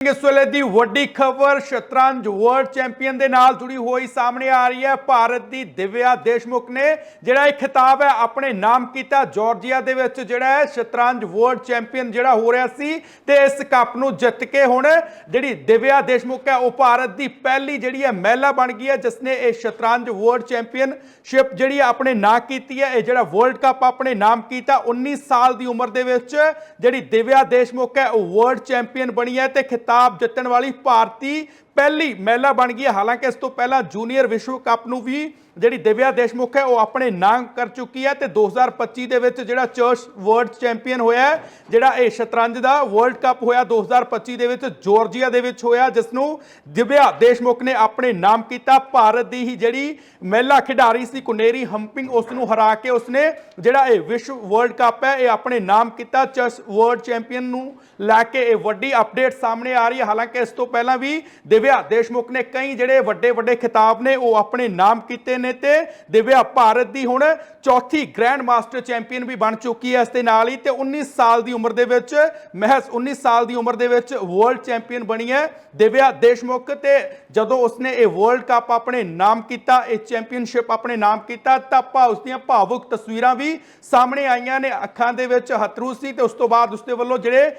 ਇਸ ਵੇਲੇ ਦੀ ਵੱਡੀ ਖਬਰ ਸ਼ਤਰੰਜ ਵਰਲਡ ਚੈਂਪੀਅਨ ਦੇ ਨਾਲ ਜੁੜੀ ਹੋਈ ਸਾਹਮਣੇ ਆ ਰਹੀ ਹੈ। ਭਾਰਤ ਦੀ ਦਿਵਿਆ ਦੇਸ਼ਮੁਖ ਨੇ ਜਿਹੜਾ ਇਹ ਖਿਤਾਬ ਹੈ, ਆਪਣੇ ਨਾਮ ਕੀਤਾ ਜਾਰਜੀਆ ਦੇ ਵਿੱਚ ਜਿਹੜਾ ਹੈ, ਸ਼ਤਰੰਜ ਵਰਲਡ ਚੈਂਪੀਅਨ ਜਿਹੜਾ ਹੋ ਰਿਹਾ ਸੀ ਤੇ ਇਸ ਕੱਪ ਨੂੰ ਜਿੱਤ ਕੇ ਹੁਣ ਜਿਹੜੀ ਦਿਵਿਆ ਦੇਸ਼ਮੁਖ ਹੈ, ਉਹ ਭਾਰਤ ਦੀ ਪਹਿਲੀ ਜਿਹੜੀ ਹੈ ਮਹਿਲਾ ਬਣ ਗਈ ਹੈ ਜਿਸ ਨੇ ਇਹ ਸ਼ਤਰੰਜ ਵਰਲਡ ਚੈਂਪੀਅਨਸ਼ਿਪ ਜਿਹੜੀ ਆਪਣੇ ਨਾਂ ਕੀਤੀ ਹੈ, ਇਹ ਜਿਹੜਾ ਵਰਲਡ ਕੱਪ ਆਪਣੇ ਨਾਮ ਕੀਤਾ 19 ਸਾਲ ਦੀ ਉਮਰ ਦੇ ਵਿੱਚ ਜਿਹੜੀ ਦਿਵਿਆ ਦੇਸ਼ਮੁਖ ਹੈ, ਉਹ ਵਰਲਡ ਚੈਂਪੀਅਨ ਬਣੀ ਹੈ ਤੇ ਖਿਤਾਬ ਜਿੱਤਣ ਵਾਲੀ ਭਾਰਤੀ ਪਹਿਲੀ ਮਹਿਲਾ ਬਣ ਗਈ ਹੈ। ਹਾਲਾਂਕਿ ਇਸ ਤੋਂ ਪਹਿਲਾਂ ਜੂਨੀਅਰ ਵਿਸ਼ਵ ਕੱਪ ਨੂੰ ਵੀ ਜਿਹੜੀ ਦਿਵਿਆ ਦੇਸ਼ਮੁਖ ਹੈ ਉਹ ਆਪਣੇ ਨਾਂ ਕਰ ਚੁੱਕੀ ਹੈ ਤੇ 2025 ਦੇ ਵਿੱਚ ਜਿਹੜਾ ਚਰਚ ਵਰਲਡ ਚੈਂਪੀਅਨ ਹੋਇਆ ਹੈ, ਜਿਹੜਾ ਇਹ ਸ਼ਤਰੰਜ ਦਾ ਵਰਲਡ ਕੱਪ ਹੋਇਆ 2025 ਦੇ ਵਿੱਚ ਜਾਰਜੀਆ ਦੇ ਵਿੱਚ ਹੋਇਆ ਜਿਸ ਨੂੰ ਦਿਵਿਆ ਦੇਸ਼ਮੁਖ ਨੇ ਆਪਣੇ ਨਾਮ ਕੀਤਾ। ਭਾਰਤ ਦੀ ਹੀ ਜਿਹੜੀ ਮਹਿਲਾ ਖਿਡਾਰੀ ਸੀ ਕੁਨੇਰੀ ਹੰਪਿੰਗ ਉਸ ਨੂੰ ਹਰਾ ਕੇ ਉਸਨੇ ਜਿਹੜਾ ਇਹ ਵਿਸ਼ਵ ਵਰਲਡ ਕੱਪ ਹੈ ਇਹ ਆਪਣੇ ਨਾਮ ਕੀਤਾ। ਚੈਸ ਵਰਲਡ ਚੈਂਪੀਅਨ ਨੂੰ ਲੈ ਕੇ ਇਹ ਵੱਡੀ ਅਪਡੇਟ ਸਾਹਮਣੇ ਆ ਰਹੀ ਹੈ। ਹਾਲਾਂਕਿ ਇਸ ਤੋਂ ਪਹਿਲਾਂ ਵੀ ਦਿਵਿਆ ਦੇਸ਼ਮੁਖ ਨੇ ਕਈ ਜਿਹੜੇ ਵੱਡੇ ਵੱਡੇ ਖਿਤਾਬ ਨੇ ਉਹ ਆਪਣੇ ਨਾਮ ਕੀਤੇ ਨੇ ਤੇ ਦਿਵਿਆ ਭਾਰਤ ਦੀ ਹੁਣ ਚੌਥੀ ਗ੍ਰੈਂਡ ਮਾਸਟਰ ਚੈਂਪੀਅਨ ਵੀ ਬਣ ਚੁੱਕੀ ਹੈ ਇਸ ਦੇ ਨਾਲ ਹੀ ਤੇ 19 ਸਾਲ ਦੀ ਉਮਰ ਦੇ ਵਿੱਚ ਮਹਿਜ਼ 19 ਸਾਲ ਦੀ ਉਮਰ ਦੇ ਵਿੱਚ ਵਰਲਡ ਚੈਂਪੀਅਨ ਬਣੀ ਹੈ ਦਿਵਿਆ ਦੇਸ਼ਮੁਖ ਤੇ ਜਦੋਂ ਉਸਨੇ ਇਹ ਵਰਲਡ ਕੱਪ ਆਪਣੇ ਨਾਮ ਕੀਤਾ ਇਹ ਚੈਂਪੀਅਨਸ਼ਿਪ ਆਪਣੇ ਨਾਮ ਕੀਤਾ ਤਾਂ ਭਾ ਉਸ ਦੀਆਂ ਭਾਵੁਕ ਤਸਵੀਰਾਂ ਵੀ ਸਾਹਮਣੇ ਆਈਆਂ ਨੇ ਅੱਖਾਂ ਦੇ ਵਿੱਚ ਹਥਰੂ ਸੀ ਤੇ ਉਸ ਤੋਂ ਬਾਅਦ ਉਸਦੇ ਵੱਲੋਂ ਜਿਹੜੇ